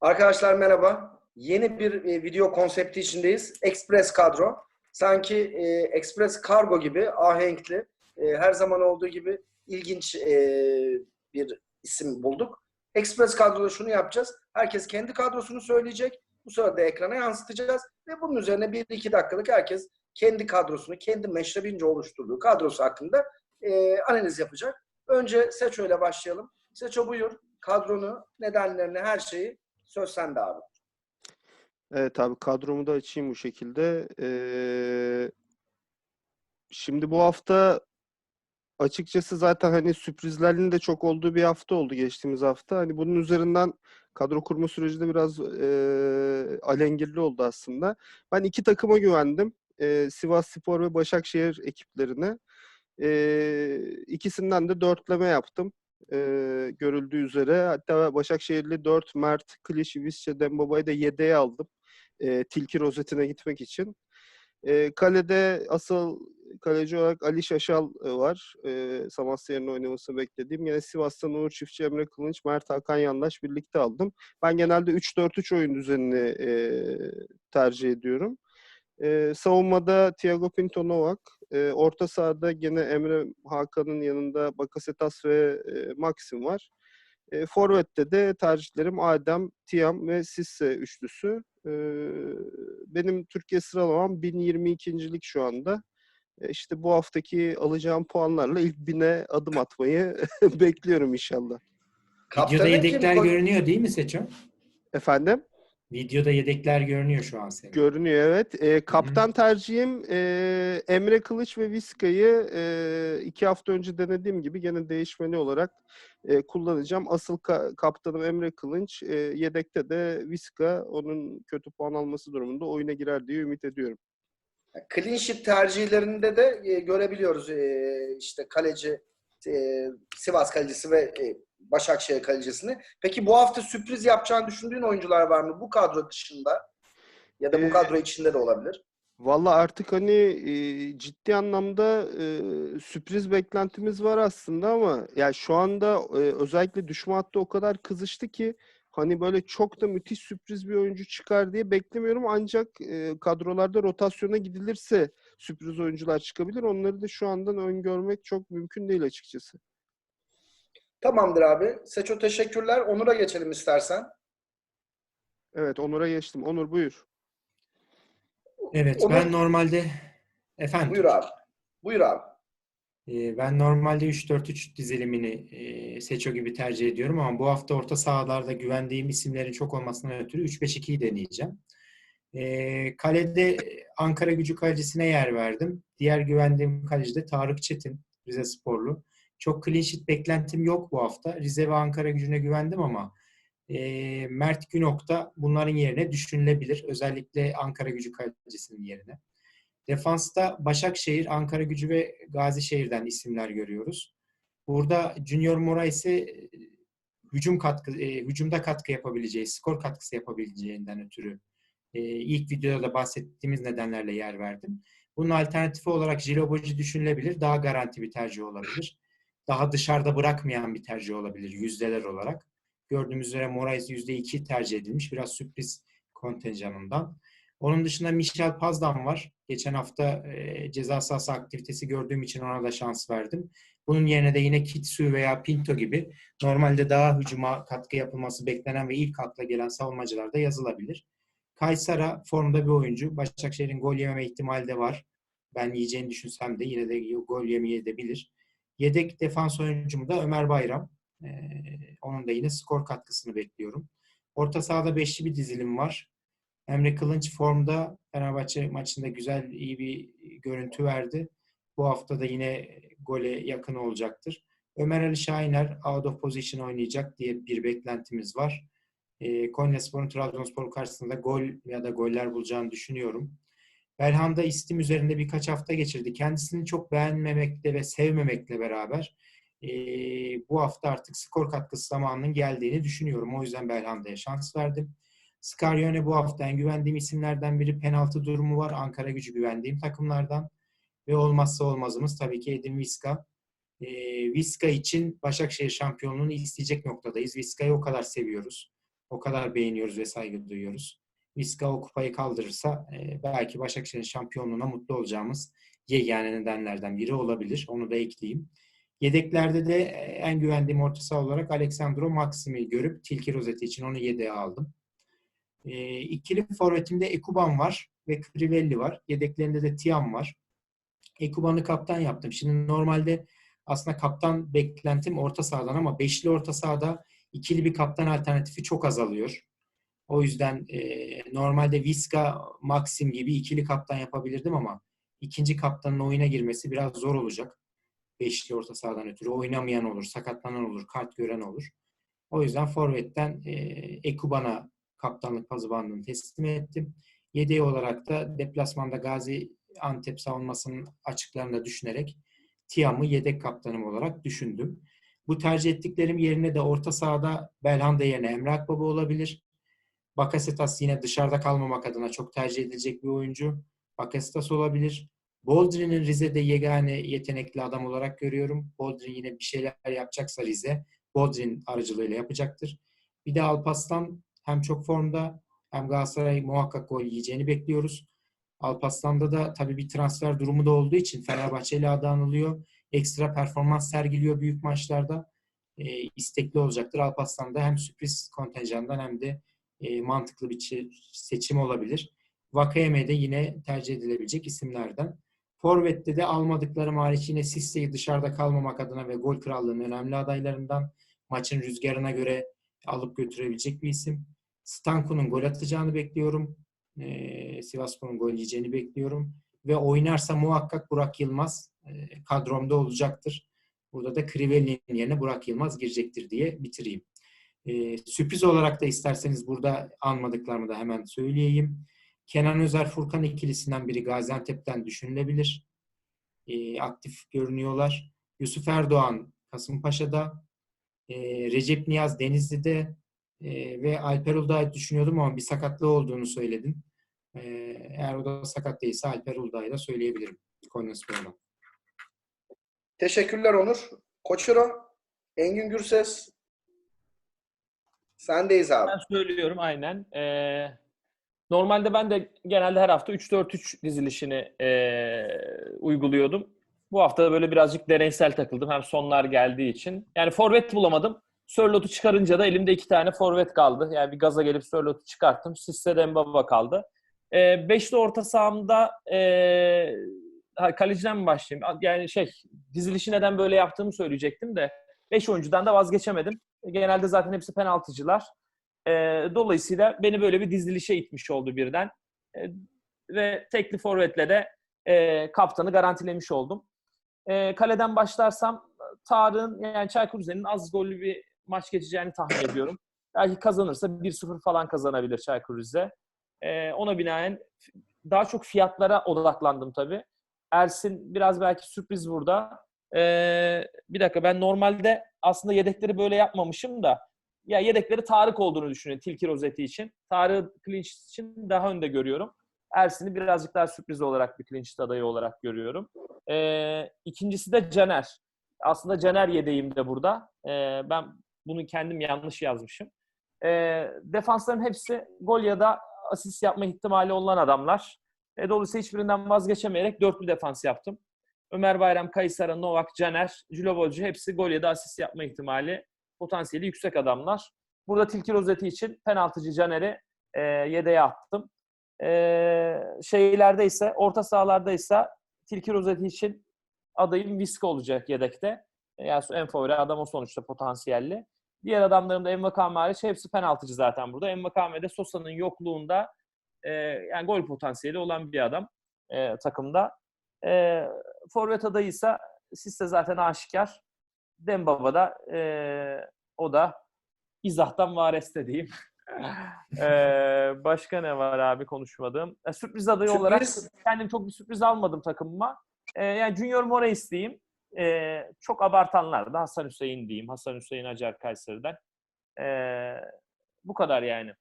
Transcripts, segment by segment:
Arkadaşlar merhaba. Yeni bir e, video konsepti içindeyiz. Express kadro. Sanki e, Express Kargo gibi ahenkli, e, her zaman olduğu gibi ilginç e, bir isim bulduk. Express kadroda şunu yapacağız. Herkes kendi kadrosunu söyleyecek. Bu sırada ekrana yansıtacağız ve bunun üzerine 1-2 dakikalık herkes kendi kadrosunu, kendi meşrebince oluşturduğu kadrosu hakkında e, analiz yapacak. Önce Seço ile başlayalım. Seço buyur. Kadronu, nedenlerini, her şeyi söz sende abi. Evet abi kadromu da açayım bu şekilde. Ee, şimdi bu hafta açıkçası zaten hani sürprizlerin de çok olduğu bir hafta oldu geçtiğimiz hafta. Hani bunun üzerinden kadro kurma süreci de biraz e, alengirli oldu aslında. Ben iki takıma güvendim. E, Sivas Spor ve Başakşehir ekiplerine. E, ikisinden de dörtleme yaptım. E, görüldüğü üzere. Hatta Başakşehirli 4 Mert, Kliş, Visca, Dembaba'yı da yedeğe aldım. E, Tilki rozetine gitmek için. E, kalede asıl kaleci olarak Ali Şaşal var. E, Samasya yerine oynamasını beklediğim. Yine Sivas'tan Uğur Çiftçi, Emre Kılınç, Mert Hakan Yandaş birlikte aldım. Ben genelde 3-4-3 oyun düzenini e, tercih ediyorum. E, savunmada Thiago Pinto Novak. E, orta sahada gene Emre Hakan'ın yanında Bakasetas ve e, Maxim var. E, Forvet'te de tercihlerim Adem, Tiam ve Sisse üçlüsü. E, benim Türkiye sıralamam 1022.lik şu anda. E, işte bu haftaki alacağım puanlarla ilk bine adım atmayı bekliyorum inşallah. Videoda yedekler görünüyor değil mi Seço? Efendim? Videoda yedekler görünüyor şu an senin. Görünüyor evet. E, kaptan tercihim e, Emre Kılıç ve Viska'yı e, iki hafta önce denediğim gibi gene değişmeni olarak e, kullanacağım. Asıl ka- kaptanım Emre Kılıç. E, yedekte de Viska onun kötü puan alması durumunda oyuna girer diye ümit ediyorum. Clean sheet tercihlerinde de e, görebiliyoruz e, işte kaleci e, Sivas kalecisi ve e, Başakşehir kalecisini. Peki bu hafta sürpriz yapacağını düşündüğün oyuncular var mı bu kadro dışında? Ya da bu Ee, kadro içinde de olabilir. Valla artık hani e, ciddi anlamda e, sürpriz beklentimiz var aslında ama ya şu anda e, özellikle düşme hattı o kadar kızıştı ki hani böyle çok da müthiş sürpriz bir oyuncu çıkar diye beklemiyorum ancak e, kadrolarda rotasyona gidilirse sürpriz oyuncular çıkabilir. Onları da şu andan öngörmek çok mümkün değil açıkçası. Tamamdır abi. Seço teşekkürler. Onur'a geçelim istersen. Evet Onur'a geçtim. Onur buyur. Evet Onu- ben normalde efendim Buyur abi. Buyur abi. e, ben normalde 3-4-3 dizilimini e, Seço gibi tercih ediyorum ama bu hafta orta sahalarda güvendiğim isimlerin çok olmasından ötürü 3-5-2'yi deneyeceğim. E, kalede Ankara gücü kalecisine yer verdim. Diğer güvendiğim kaleci de Tarık Çetin, Rize Sporlu. Çok clean beklentim yok bu hafta. Rize ve Ankara gücüne güvendim ama e, Mert Günok da bunların yerine düşünülebilir. Özellikle Ankara gücü kalecisinin yerine. Defansta Başakşehir, Ankara gücü ve Gazişehir'den isimler görüyoruz. Burada Junior Moraes'e e, hücum katkı, e, hücumda katkı yapabileceği, skor katkısı yapabileceğinden ötürü e, ilk videoda da bahsettiğimiz nedenlerle yer verdim. Bunun alternatifi olarak Jiloboji düşünülebilir. Daha garanti bir tercih olabilir. Daha dışarıda bırakmayan bir tercih olabilir yüzdeler olarak. Gördüğümüz üzere Moraes %2 tercih edilmiş. Biraz sürpriz kontenjanından. Onun dışında Michel Pazdan var. Geçen hafta e, ceza sahası aktivitesi gördüğüm için ona da şans verdim. Bunun yerine de yine Kitsu veya Pinto gibi normalde daha hücuma katkı yapılması beklenen ve ilk akla gelen savunmacılar da yazılabilir. Kaysara formda bir oyuncu. Başakşehir'in gol yememe ihtimali de var. Ben yiyeceğini düşünsem de yine de gol yemeyebilir. Yedek defans oyuncum da Ömer Bayram. Ee, onun da yine skor katkısını bekliyorum. Orta sahada beşli bir dizilim var. Emre Kılınç formda Fenerbahçe maçında güzel, iyi bir görüntü verdi. Bu hafta da yine gole yakın olacaktır. Ömer Ali Şahiner out of position oynayacak diye bir beklentimiz var. E, Konyaspor'un Trabzonspor karşısında gol ya da goller bulacağını düşünüyorum. Belhanda istim üzerinde birkaç hafta geçirdi. Kendisini çok beğenmemekle ve sevmemekle beraber e, bu hafta artık skor katkısı zamanının geldiğini düşünüyorum. O yüzden Belhanda'ya şans verdim. Scarione bu hafta en güvendiğim isimlerden biri. Penaltı durumu var. Ankara gücü güvendiğim takımlardan. Ve olmazsa olmazımız tabii ki Edin Viska. E, Viska için Başakşehir şampiyonluğunu isteyecek noktadayız. Viska'yı o kadar seviyoruz. O kadar beğeniyoruz ve saygı duyuyoruz. Viska o kupayı kaldırırsa e, belki Başakşehir'in şampiyonluğuna mutlu olacağımız yegane nedenlerden biri olabilir. Onu da ekleyeyim. Yedeklerde de e, en güvendiğim orta saha olarak Alexandro Maxim'i görüp Tilki rozeti için onu yedeğe aldım. E, ikili forvetimde Ekuban var ve Crivelli var. Yedeklerinde de Tiam var. Ekuban'ı kaptan yaptım. Şimdi normalde aslında kaptan beklentim orta sahadan ama beşli orta sahada ikili bir kaptan alternatifi çok azalıyor. O yüzden e, normalde Viska, Maxim gibi ikili kaptan yapabilirdim ama ikinci kaptanın oyuna girmesi biraz zor olacak. Beşli orta sahadan ötürü oynamayan olur, sakatlanan olur, kart gören olur. O yüzden Forvet'ten e, Ekuban'a kaptanlık pazı bandını teslim ettim. Yedeği olarak da deplasmanda Gazi Antep savunmasının açıklarında düşünerek Tiam'ı yedek kaptanım olarak düşündüm. Bu tercih ettiklerim yerine de orta sahada Belhanda yerine Emre Akbaba olabilir. Bakasetas yine dışarıda kalmamak adına çok tercih edilecek bir oyuncu. Bakasetas olabilir. Boldrin'in Rize'de yegane yetenekli adam olarak görüyorum. Boldrin yine bir şeyler yapacaksa Rize, Boldrin aracılığıyla yapacaktır. Bir de Alpaslan hem çok formda hem Galatasaray muhakkak gol yiyeceğini bekliyoruz. Alpaslan'da da tabii bir transfer durumu da olduğu için Fenerbahçe ile adı. Ekstra performans sergiliyor büyük maçlarda. E, istekli olacaktır. Alpaslan da hem sürpriz kontenjandan hem de e, mantıklı bir seçim olabilir. Vakayeme de yine tercih edilebilecek isimlerden. Forvet'te de almadıklarım hariç yine Sisse'yi dışarıda kalmamak adına ve gol krallığının önemli adaylarından maçın rüzgarına göre alıp götürebilecek bir isim. Stanko'nun gol atacağını bekliyorum. Ee, Sivasspor'un gol yiyeceğini bekliyorum. Ve oynarsa muhakkak Burak Yılmaz e, kadromda olacaktır. Burada da Crivelli'nin yerine Burak Yılmaz girecektir diye bitireyim. Ee, sürpriz olarak da isterseniz burada anmadıklarımı da hemen söyleyeyim. Kenan Özer Furkan ikilisinden biri Gaziantep'ten düşünülebilir. Ee, aktif görünüyorlar. Yusuf Erdoğan Kasımpaşa'da, e, Recep Niyaz Denizli'de e, ve Alper Uludağ'ı düşünüyordum ama bir sakatlığı olduğunu söyledin. E, eğer o da sakat değilse Alper Uludağ'ı da söyleyebilirim. Konyaspor'dan. Teşekkürler Onur. Koçuro, Engin Gürses. Sendeyiz abi. Ben söylüyorum aynen. Ee, normalde ben de genelde her hafta 3-4-3 dizilişini ee, uyguluyordum. Bu hafta da böyle birazcık deneysel takıldım. Hem sonlar geldiği için. Yani forvet bulamadım. Sörlot'u çıkarınca da elimde iki tane forvet kaldı. Yani bir gaza gelip Sörlot'u çıkarttım. Sisse Dembaba kaldı. Ee, beşli orta sahamda ha, kaleciden mi başlayayım? Yani şey dizilişi neden böyle yaptığımı söyleyecektim de 5 oyuncudan da vazgeçemedim. Genelde zaten hepsi penaltıcılar. Ee, dolayısıyla beni böyle bir dizilişe itmiş oldu birden. Ee, ve tekli forvetle de e, kaptanı garantilemiş oldum. Ee, kaleden başlarsam Tarık'ın yani Çaykur Rize'nin az gollü bir maç geçeceğini tahmin ediyorum. Belki kazanırsa 1-0 falan kazanabilir Çaykur Rize. Ona binaen daha çok fiyatlara odaklandım tabii. Ersin biraz belki sürpriz burada. Ee, bir dakika ben normalde aslında yedekleri böyle yapmamışım da ya yedekleri Tarık olduğunu düşünüyorum Tilki rozeti için. Tarık clinch için daha önde görüyorum. Ersin'i birazcık daha sürpriz olarak bir clinch adayı olarak görüyorum. Ee, ikincisi de Caner. Aslında Caner yedeğim de burada. Ee, ben bunu kendim yanlış yazmışım. Ee, defansların hepsi gol ya da asist yapma ihtimali olan adamlar. E, dolayısıyla hiçbirinden vazgeçemeyerek dörtlü defans yaptım. Ömer Bayram, Kaysara, Novak, Caner, Julovolcu hepsi gol ya da asist yapma ihtimali potansiyeli yüksek adamlar. Burada Tilki rozeti için penaltıcı Caner'i e, yedeğe attım. E, şeylerde ise, orta sahalarda ise Tilki rozeti için adayım Viska olacak yedekte. E, yani en favori adam o sonuçta potansiyelli. Diğer adamlarım da Envakame hariç hepsi penaltıcı zaten burada. Envakame de Sosa'nın yokluğunda e, yani gol potansiyeli olan bir adam e, takımda. E, forvet adayıysa Sisse zaten aşikar. Dembaba da e, o da izahtan vareste diyeyim. e, başka ne var abi konuşmadığım? E, sürpriz adayı Sürpriz. olarak kendim çok bir sürpriz almadım takımıma. E, yani Junior Moraes diyeyim. E, çok abartanlar da Hasan Hüseyin diyeyim. Hasan Hüseyin Acar Kayseri'den. E, bu kadar yani.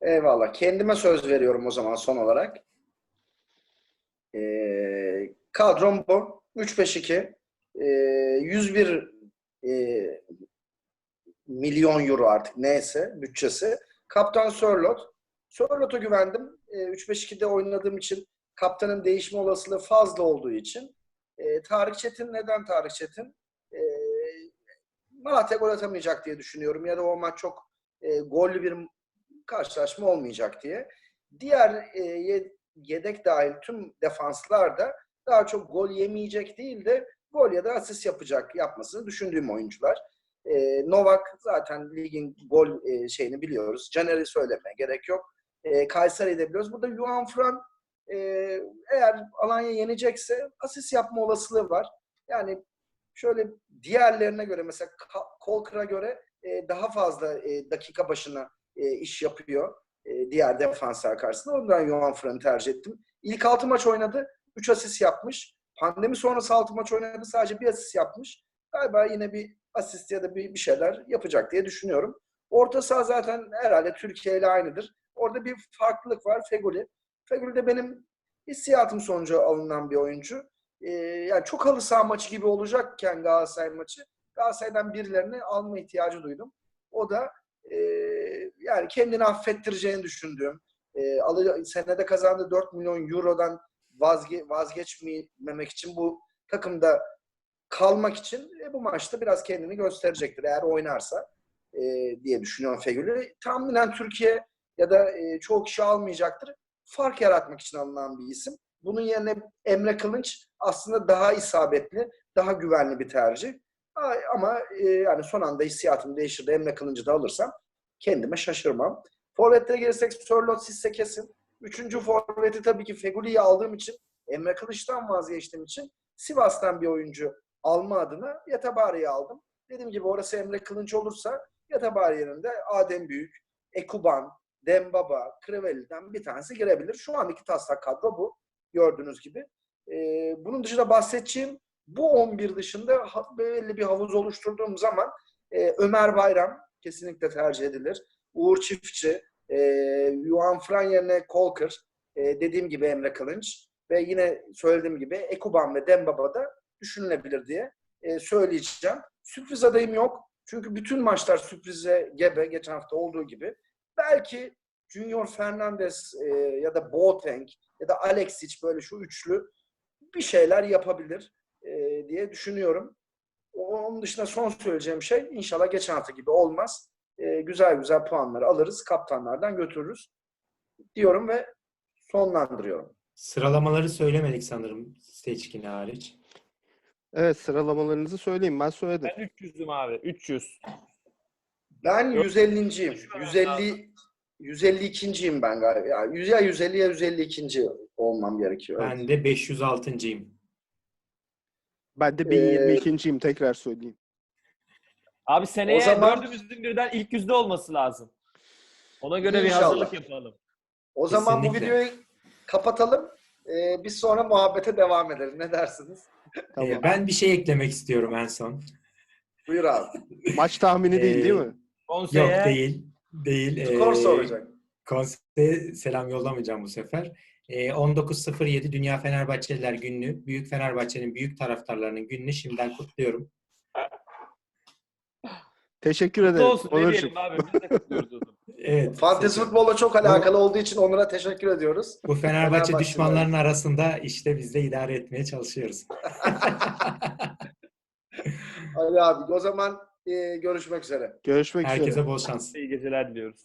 Eyvallah. Kendime söz veriyorum o zaman son olarak. Ee, kadrom bu. 3-5-2. Ee, 101 e, milyon euro artık neyse bütçesi. Kaptan Sörlot. Sörlot'a güvendim. E, 3-5-2'de oynadığım için kaptanın değişme olasılığı fazla olduğu için. E, Tarık Çetin neden Tarık Çetin? E, Malatya gol atamayacak diye düşünüyorum ya da o maç çok e, gollü bir karşılaşma olmayacak diye. Diğer e, ye- yedek dahil tüm defanslar da daha çok gol yemeyecek değil de gol ya da asist yapacak yapmasını düşündüğüm oyuncular. E, Novak zaten ligin gol e, şeyini biliyoruz. Caner'i söylemeye gerek yok. E, Kayseri'yi de biliyoruz. Burada Juan Fran e, eğer Alanya yenecekse asist yapma olasılığı var. Yani şöyle diğerlerine göre mesela Kolkır'a göre e, daha fazla e, dakika başına e, iş yapıyor e, diğer defanslar karşısında. Ondan Johan Fran'ı tercih ettim. İlk 6 maç oynadı. 3 asist yapmış. Pandemi sonrası 6 maç oynadı. Sadece bir asist yapmış. Galiba yine bir asist ya da bir, bir şeyler yapacak diye düşünüyorum. Orta saha zaten herhalde Türkiye ile aynıdır. Orada bir farklılık var. Feguli. Feguli de benim hissiyatım sonucu alınan bir oyuncu. Ee, yani çok halı saha maçı gibi olacakken Galatasaray maçı Galatasaray'dan birilerini alma ihtiyacı duydum. O da e, yani kendini affettireceğini düşündüğüm, e, alı- senede kazandığı 4 milyon eurodan vazge, vazgeçmemek için bu takımda kalmak için e, bu maçta biraz kendini gösterecektir eğer oynarsa e, diye düşünüyorum Fegül'ü. Tahminen Türkiye ya da e, çoğu kişi almayacaktır. Fark yaratmak için alınan bir isim. Bunun yerine Emre Kılınç aslında daha isabetli, daha güvenli bir tercih. Ama e, yani son anda hissiyatım değişir de Emre Kılınç'ı da alırsam kendime şaşırmam. Forvet'e gelirsek Sörlot Sisse kesin. Üçüncü forveti tabii ki Feguli'yi aldığım için Emre Kılıç'tan vazgeçtiğim için Sivas'tan bir oyuncu alma adına Yatabari'yi aldım. Dediğim gibi orası Emre Kılınç olursa Yatabari yerinde Adem Büyük, Ekuban, Dembaba, Kriveli'den bir tanesi girebilir. Şu an iki taslak kadro bu. Gördüğünüz gibi. Ee, bunun dışında bahsedeceğim bu 11 dışında belli bir havuz oluşturduğum zaman e, Ömer Bayram kesinlikle tercih edilir. Uğur Çiftçi, e, Yuan Fran yerine Kolkır, e, dediğim gibi Emre Kılınç ve yine söylediğim gibi Ekuban ve Dembaba da düşünülebilir diye e, söyleyeceğim. Sürpriz adayım yok. Çünkü bütün maçlar sürprize gebe geçen hafta olduğu gibi. Belki Junior Fernandez e, ya da Boateng ya da Alexic böyle şu üçlü bir şeyler yapabilir e, diye düşünüyorum. Onun dışında son söyleyeceğim şey inşallah geçen hafta gibi olmaz. E, güzel güzel puanları alırız. Kaptanlardan götürürüz. Diyorum ve sonlandırıyorum. Sıralamaları söylemedik sanırım seçkini hariç. Evet sıralamalarınızı söyleyeyim. Ben söyledim. Ben 300'üm abi. 300. Ben Yok. 150.yim. Şu an 150 152.yim ben galiba. Ya 100 ya 150 ya 152. olmam gerekiyor. Ben de 506.yım. Ben de Ee, 1022'yim tekrar söyleyeyim. Abi seneye O zaman- dördümüzün birden ilk yüzde olması lazım. Ona göre bir İnşallah. hazırlık yapalım. O zaman bu Kesinlikle. videoyu kapatalım. Ee, biz sonra muhabbete devam edelim. Ne dersiniz? Tamam. Ee, Ben bir şey eklemek istiyorum en son. Buyur abi. Maç tahmini değil değil mi? Konseye Yok değil. Değil. Skor Ee, soracak. Konseye selam yollamayacağım bu sefer. Ee, 19.07 Dünya Fenerbahçeliler Günü. Büyük Fenerbahçe'nin büyük taraftarlarının gününü şimdiden kutluyorum. Teşekkür Kutlu ederim. olsun. Ne Onurcuğum. diyelim abi? Biz de kutluyoruz o zaman. Evet. Fantezi futbolla çok alakalı olduğu için Onur'a teşekkür ediyoruz. Bu Fenerbahçe Fenerbahçe düşmanlarının arasında işte biz de idare etmeye çalışıyoruz. Ali abi o zaman e, görüşmek üzere. Görüşmek üzere. Herkese bol şans. İyi geceler diliyoruz.